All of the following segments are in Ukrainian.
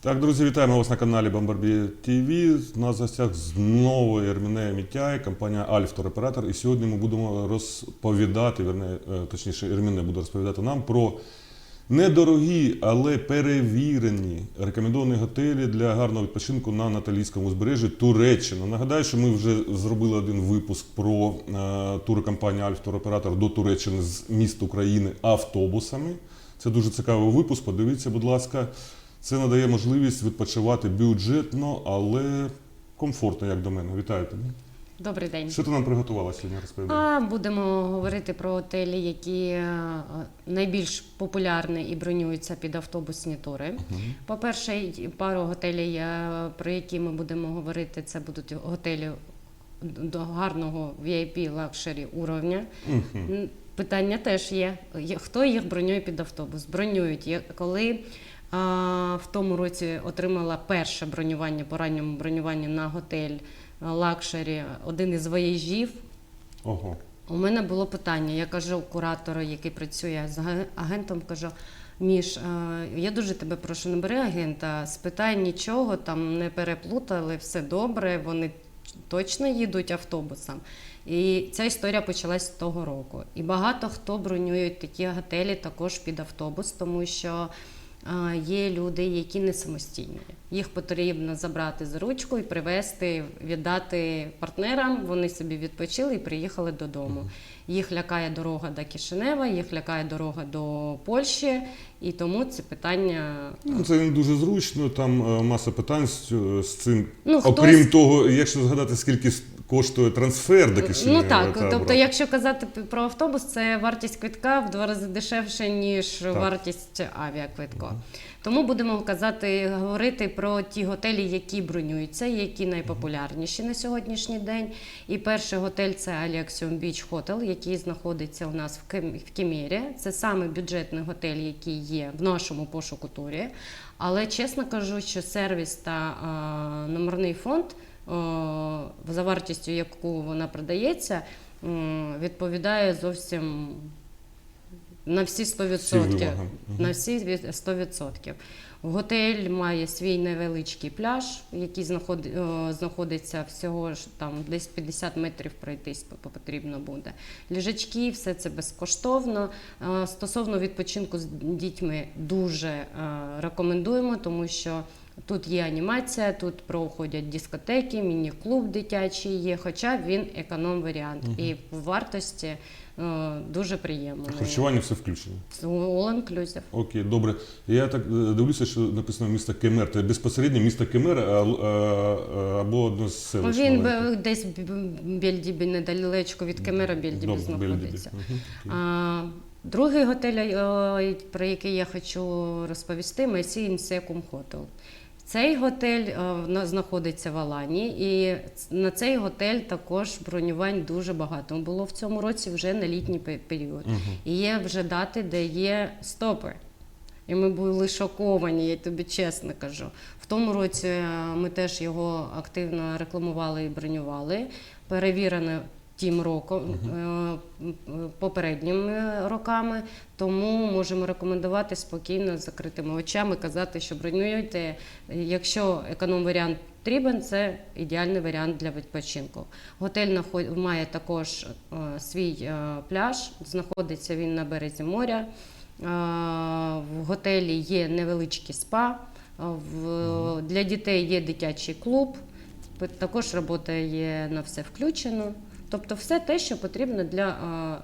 Так, друзі, вітаємо вас на каналі Бомбарбі ТВ. У нас в гостях знову Єрмінея Мітяй, компанія Альф Туроператор. І сьогодні ми будемо розповідати, верне, е, точніше, Єрміне буде розповідати нам про недорогі, але перевірені рекомендовані готелі для гарного відпочинку на Наталійському узбережжі Туреччина. Нагадаю, що ми вже зробили один випуск про е, турокомпанію Альф Туроператор до Туреччини з міст України автобусами. Це дуже цікавий випуск. Подивіться, будь ласка. Це надає можливість відпочивати бюджетно, але комфортно, як до мене. Вітаю тебе. Добрий день. Що ти нам приготувала сьогодні розповідати? А будемо говорити про готелі, які е, найбільш популярні і бронюються під автобусні тури. По-перше, пару готелів, е, про які ми будемо говорити, це будуть готелі до гарного VIP лакшері уровня. М, Питання теж є. Хто їх бронює під автобус? Бронюють. Коли в тому році отримала перше бронювання по ранньому бронюванню на готель лакшері один із воєжів, Ого. у мене було питання. Я кажу куратору, який працює з агентом, кажу. Міш, е, я дуже тебе прошу, не бери агента, спитай нічого, там не переплутали, все добре, вони точно їдуть автобусом. І ця історія почалась з того року. І багато хто бронюють такі готелі також під автобус, тому що е, є люди, які не самостійні. Їх потрібно забрати за ручку і привезти, віддати партнерам. Вони собі відпочили і приїхали додому. Їх лякає дорога до Кишинева, їх лякає дорога до Польщі, і тому це питання. Ну, це не дуже зручно, там е, маса питань з, цю- з цим. Ну, хтось- Окрім того, якщо згадати, скільки с- коштує трансфер до Кишинева. Ну так, та тобто, обратно. якщо казати п- про автобус, це вартість квитка в два рази дешевше, ніж вартість авіаквитка. Тому будемо казати, говорити про ті готелі, які бронюються, які найпопулярніші на сьогоднішній день. І перший готель це Alexion Beach Hotel, який знаходиться у нас в Кем- в Кемері. Це саме бюджетний готель, який є в нашому пошуку турі. Але чесно кажу, що сервіс та номерний фонд за вартістю, яку вона продається, відповідає зовсім на всі 100%. Всім На всі 100%. Готель має свій невеличкий пляж, який о, знаходиться всього ж там десь 50 метрів пройтись по- потрібно буде. Ліжачки, все це безкоштовно. Е, Стосовно відпочинку з дітьми дуже е, рекомендуємо, тому що тут є анімація, тут проходять дискотеки, міні-клуб дитячий є, хоча він економ-варіант. І в вартості е, дуже приємно. Харчування все включено. All inclusive. Окей, добре. Я так е, дивлюся, що написано місто Кемер. Це безпосередньо місто Кемер а, а, або одне з селищ. Він маленьких. десь б- Бельдібі недалечко від Кемера Бельдібі Добре, знаходиться. Бельдібі. Мгм. А, другий готель, е, про який я хочу розповісти, Месі Інсекум Hotel. Цей готель е, на- знаходиться в Алані, і на цей готель також бронювань дуже багато. Було в цьому році вже на літній пе- період. І є вже дати, де є стопи. І ми були шоковані, я тобі чесно кажу. В тому році е, ми теж його активно рекламували і бронювали. Перевірено тим роком, е, попередніми роками. Тому можемо рекомендувати спокійно з закритими очами, казати, що бронюєте. Якщо економ-варіант потрібен, це ідеальний варіант для відпочинку. Готель має також е, свій е, пляж, знаходиться він на березі моря. В готелі є невеличкий спа, для дітей є дитячий клуб, також робота є на все включено. Тобто все те, що потрібно для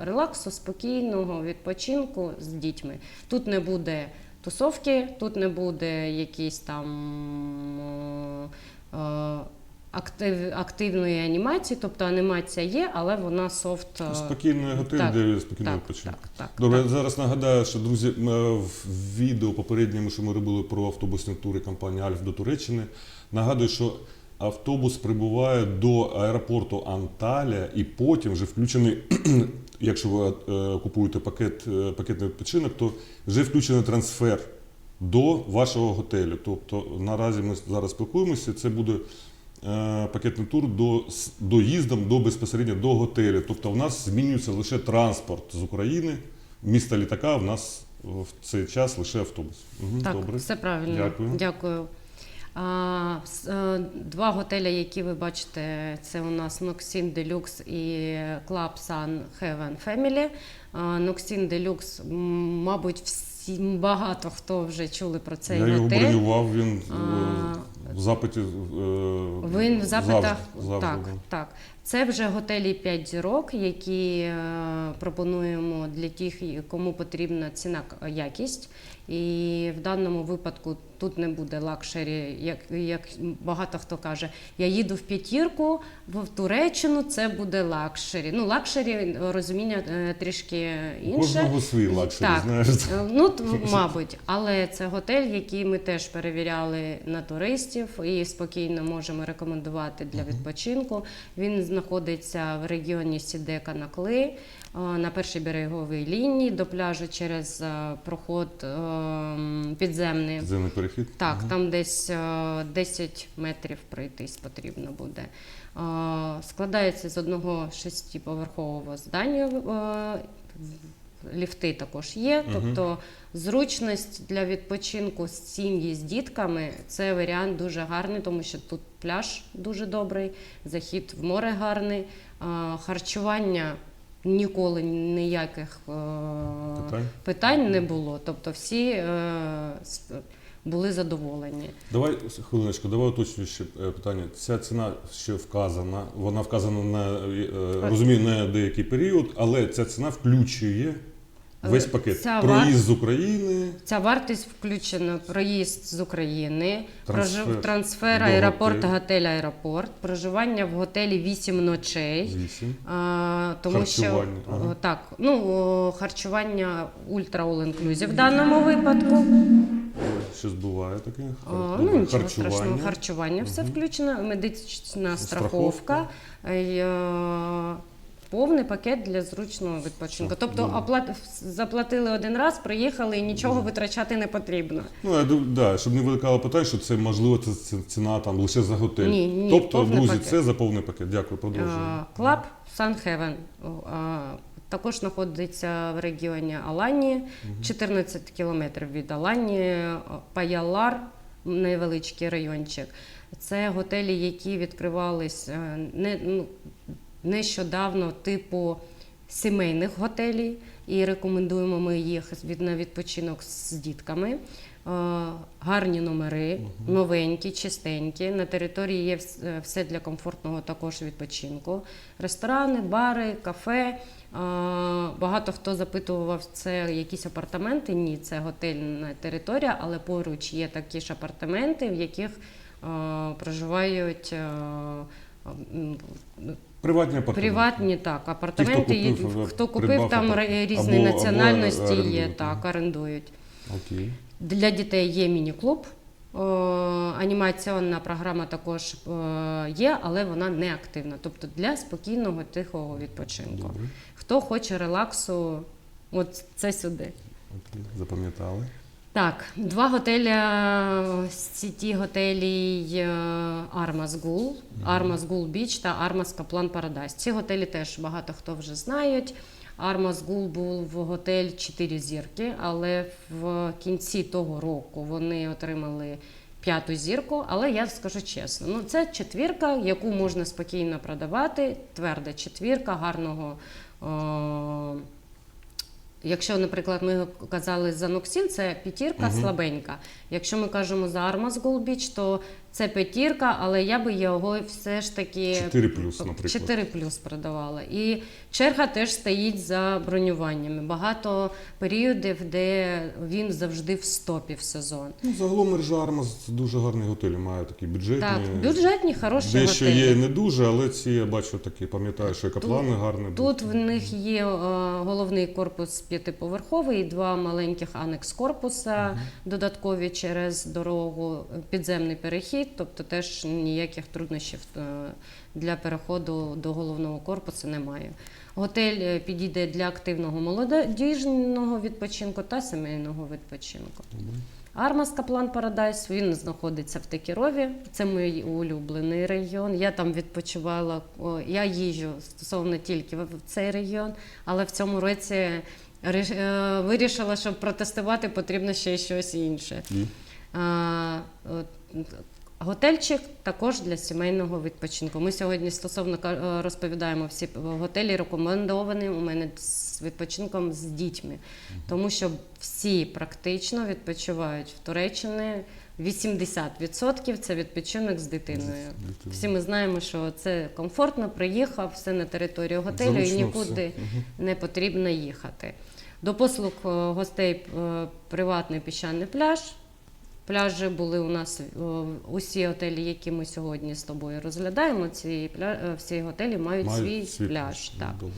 релаксу, спокійного відпочинку з дітьми. Тут не буде тусовки, тут не буде якісь там е, е, актив, активної анімації, тобто анімація є, але вона софт. е, Спокійний готель, так, де так, так, Добре, так. зараз нагадаю, що друзі, е, в відео попередньому, що ми робили про автобусні тури компанії Альф до Туреччини. Нагадую, що автобус прибуває до аеропорту Анталія і потім вже включений. Якщо ви е, купуєте пакет, е, пакетний відпочинок, то вже включений трансфер до вашого готелю. Тобто наразі ми зараз спілкуємося, це буде е, пакетний тур до, з доїздом до безпосередньо до готелю. Тобто в нас змінюється лише транспорт з України, міста літака, в нас в цей час лише автобус. Мгм, Так, Добре. все правильно. Дякую. Дякую. Е, Два готелі, які ви бачите, це у нас Noxin Deluxe і Club Sun Heaven Family. Noxin Deluxe, мабуть, всі багато хто вже чули про цей Я його готель. бронював, він А, в запиті. е, Він в запитах завжди, завжди так, так. Це вже готелі 5 зірок, які е, пропонуємо для тих, кому потрібна ціна якість. І в даному випадку тут не буде лакшері, як, як багато хто каже, я їду в п'ятірку в Туреччину, це буде лакшері. Ну, лакшері е, розуміння е, трішки інше. кожного свій лакшері, Так. знаєш. Е, Ну, мабуть, але це готель, який ми теж перевіряли на туристів і спокійно можемо рекомендувати для відпочинку. Він знаходиться в регіоні Сідека на Кли е, на першій береговій лінії до пляжу через е, проход е, підземний. Підземний перехід. Так, там десь е, 10 метрів пройтись потрібно буде. Складається з одного шестиповерхового здання. Е, Ліфти також є, тобто зручність для відпочинку з сім'ї з дітками це варіант дуже гарний, тому що тут пляж дуже добрий, захід в море гарний, е, харчування ніколи ніяких е, Питань? питань не було. Тобто всі е, були задоволені. Давай хвилиночку, давай уточнюючи е, питання. Ця ціна, що вказана, вона вказана на е, розумію, на деякий період, але ця ціна включує весь пакет. ця Проїзд з України, Ця вартість включена проїзд з України, Трансфер прожив- трансфер аеропорт, готель, аеропорт, проживання в готелі 8 ночей. звісім. А, тому що Харчування, ага. о, так, ну харчування ультра all inclusive в даному випадку. Щось буває таке. О, ну нічого харчування. страшного, харчування все включено, медична Страховка. страховка, повний пакет для зручного відпочинку. Тобто оплат... заплатили один раз, приїхали і нічого витрачати не потрібно. Ну, я дум- да, щоб не виникало питань, що це можливо це ціна там лише за готель. Ні, ні, тобто, повний друзі, пакет. це за повний пакет. Дякую, продовжуємо. Клаб Сан Хевен також знаходиться в регіоні Аланії, 14 кілометрів від Аланії, Паялар, невеличкий райончик. Це готелі, які відкривались е, не, ну, нещодавно, типу сімейних готелів, і рекомендуємо ми їх на відпочинок з дітками. Е, Гарні номери, новенькі, чистенькі. На території є е, все для комфортного також відпочинку. Ресторани, бари, кафе. Е, Багато хто запитував, це якісь апартаменти. Ні, це готельна територія, але поруч є такі ж апартаменти, в яких проживають. Е, Приватні апартаменти. Приватні так, апартаменти. Ті, хто Є- купив, хто купив, там різні або- або національності є, так, орендують. Окей. Для дітей є міні-клуб. Анімаційна програма також е, є, але вона не активна. Тобто для спокійного тихого відпочинку. Добре. Хто хоче релаксу, от це сюди. Окей. Запам'ятали. Так, два готеля з сіті готелій е, Армас Гул, Армас Гул Біч та Армас Каплан Парадайс. Ці готелі теж багато хто вже знають. Армас Гул був готель 4 зірки, але в кінці того року вони отримали п'яту зірку. Але я скажу чесно, ну це четвірка, яку можна спокійно продавати. Тверда четвірка гарного. Е- Якщо, наприклад, ми казали за Ноксін, це п'ятірка угу. слабенька. Якщо ми кажемо за армаз Голбіч, то це п'ятірка, але я би його все ж таки 4 плюс, наприклад. 4 плюс продавала. І черга теж стоїть за бронюваннями. Багато періодів, де він завжди в стопі в сезон. Ну, загалом мережа Армаз дуже гарні готелі, має такі бюджетні. Так, бюджетні, хороші Дещо готелі. є не дуже, але ці я бачу такі, пам'ятаю, що каплани гарні. Тут в них є е, головний корпус п'ятиповерховий, два маленьких анекс корпуса додаткові через дорогу, підземний перехід, тобто теж ніяких труднощів е, для переходу до головного корпусу немає. Готель е, підійде для активного молодіжного відпочинку та сімейного відпочинку. Армас Каплан Парадайс, він знаходиться в Текірові. Це мій улюблений регіон. Я там відпочивала. Я їжджу стосовно тільки в цей регіон, але в цьому році е, вирішила, що протестувати потрібно ще щось інше. І? Готельчик також для сімейного відпочинку. Ми сьогодні стосовно е, розповідаємо всі готелі рекомендовані у мене з відпочинком з дітьми, тому що всі практично відпочивають в Туреччині. 80% це відпочинок з дитиною. Всі ми знаємо, що це комфортно, приїхав, все на територію готелю і нікуди все. Не потрібно їхати. До послуг е, гостей е, приватний піщаний пляж. Пляжі були у нас усі готелі, які ми сьогодні з тобою розглядаємо. Ці пля... е, всі готелі мають, Мають свій, пляж. Так. Добре.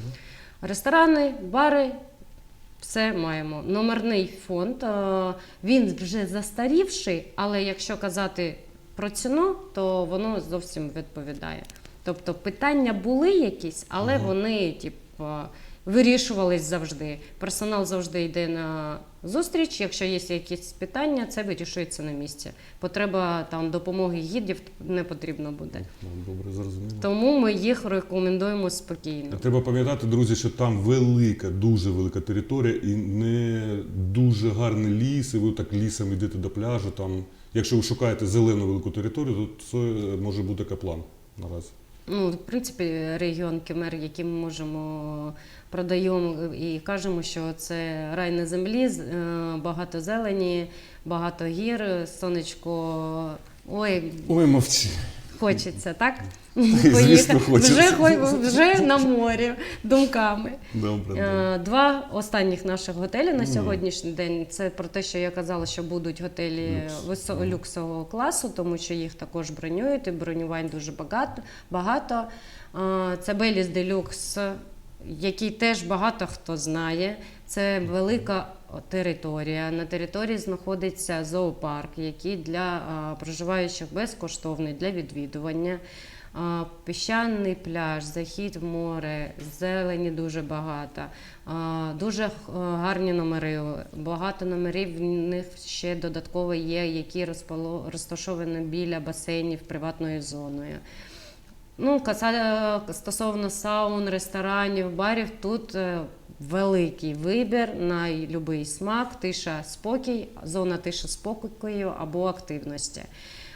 Ресторани, бари, все маємо. Номерний фонд. е, Він вже застарівший, але якщо казати про ціну, то воно зовсім відповідає. Тобто питання були якісь, але Ага. вони, типу, вирішувались завжди. Персонал завжди йде на зустріч. Якщо є якісь питання, це вирішується на місці. Потреба там допомоги гідів не потрібно буде. Ну, Добре, зрозуміло. Тому ми їх рекомендуємо спокійно. Треба пам'ятати, друзі, що там велика, дуже велика територія і не дуже гарний ліс, і ви так лісом йдете до пляжу. Там, якщо ви шукаєте зелену велику територію, то це може бути каплан наразі. Ну, в принципі, регіон Кемер, який ми можемо продаємо і кажемо, що це рай на землі, е, багато зелені, багато гір, сонечко. Ой, Ой, мовці. Хочеться, так? Звісно, хочеться. Вже, вже на морі думками. Добре, добре. Е, Два останніх наших готелі на сьогоднішній день. Це про те, що я казала, що будуть готелі Люкс. люксового класу, тому що їх також бронюють, і бронювань дуже багато. багато. Е, Це Беліс Делюкс, який теж багато хто знає. Це велика територія. На території знаходиться зоопарк, який для проживаючих безкоштовний для відвідування. Піщаний пляж, захід в море, зелені дуже багато, дуже гарні номери. Багато номерів в них ще додатково є, які розташовані біля басейнів приватною зоною. Ну, стосовно саун, ресторанів, барів, тут е, великий вибір на будь-який смак, тиша, спокій, зона тиша спокою або активності.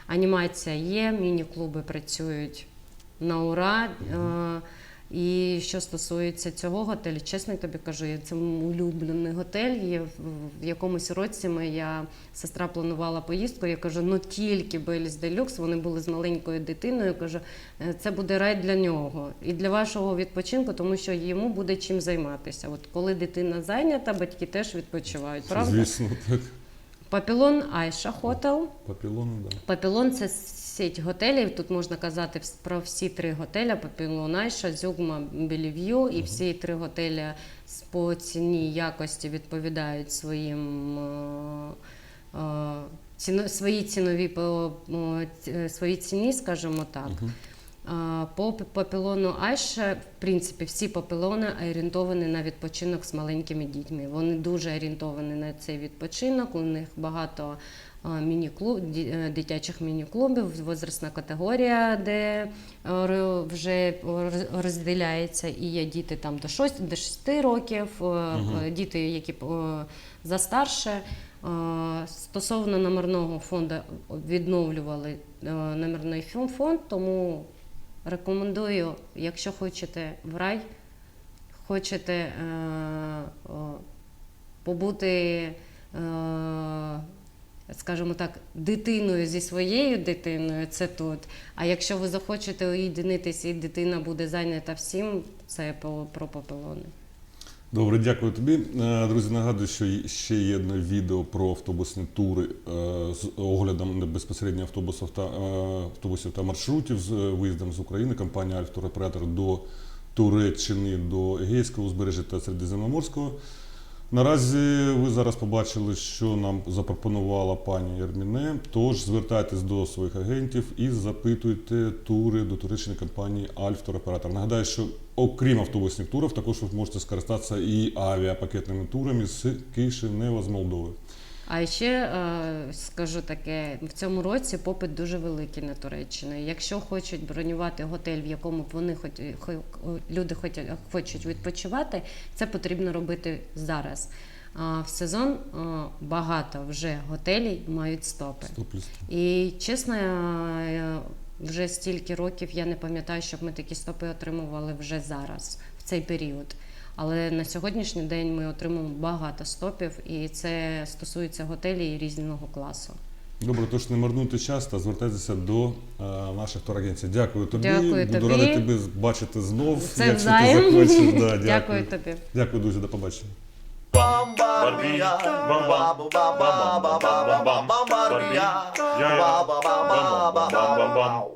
Анімація є, міні-клуби працюють на ура. І що стосується цього готелю, чесно тобі кажу, я- це улюблений готель. І в, якомусь році моя сестра планувала поїздку. Я кажу, ну тільки Беліс Делюкс, вони були з маленькою дитиною. Я кажу, «Е, це буде рай для нього і для вашого відпочинку, тому що йому буде чим займатися. От коли дитина зайнята, батьки теж відпочивають. Правда? Звісно, так. Папілон Айша Хотел. Папілони, да. Папілон це сеть готелів. Тут можна казати про всі три готеля: Папілон Айша, Зюгма, Белів'ю. І всі три готеля з- по ціні якості відповідають своїм. е, е, ціно- Свої цінові по е, своїй ціні, скажімо так. Мгм. А, По папілону Айша, в принципі, всі папілони орієнтовані на відпочинок з маленькими дітьми. Вони дуже орієнтовані на цей відпочинок. У них багато міні-клуб, е, дитячих міні-клубів, возрастна категорія, де е, вже розділяється. І є діти там до 6, до 6 років, е, е, діти, які е, застарше. Е, Стосовно номерного фонду відновлювали е, номерний фонд, тому рекомендую, якщо хочете в рай, хочете е, побути, е, скажімо так, дитиною зі своєю дитиною, це тут. А якщо ви захочете уєдинитися і дитина буде зайнята всім, це про попелони. Добре, дякую тобі. Е, Друзі, нагадую, що ще є одне відео про автобусні тури е, з оглядом безпосередньо автобусів та, е, автобусів та маршрутів з виїздом з України. Компанія Альфтуроператор до Туреччини, до Егейського узбережжя та Середземноморського. Наразі ви зараз побачили, що нам запропонувала пані Єрміне. Тож звертайтесь до своїх агентів і запитуйте тури до туристичної компанії Альфтуроператор. Нагадаю, що окрім автобусних турів, також ви можете скористатися і авіапакетними турами з Кишинева з Молдови. А ще е, скажу таке: в цьому році попит дуже великий на Туреччину. Якщо хочуть бронювати готель, в якому вони люди хочуть, відпочивати, це потрібно робити зараз. а, в сезон багато вже готелей мають стопи. І чесно, е, вже стільки років я не пам'ятаю, щоб ми такі стопи отримували вже зараз, в цей період. Але на сьогоднішній день ми отримуємо багато стопів, і це стосується готелів різного класу. Добре, тож не марнуйте час та звертайтеся до е, наших турагенцій. Дякую тобі. Дякую Буду тобі. радий тебе бачити знов. Це якщо взаєм. ти захочеш. Да, дякую. Дякую тобі. Дякую, друзі, до побачення. Barbia, ba ba ba ba ba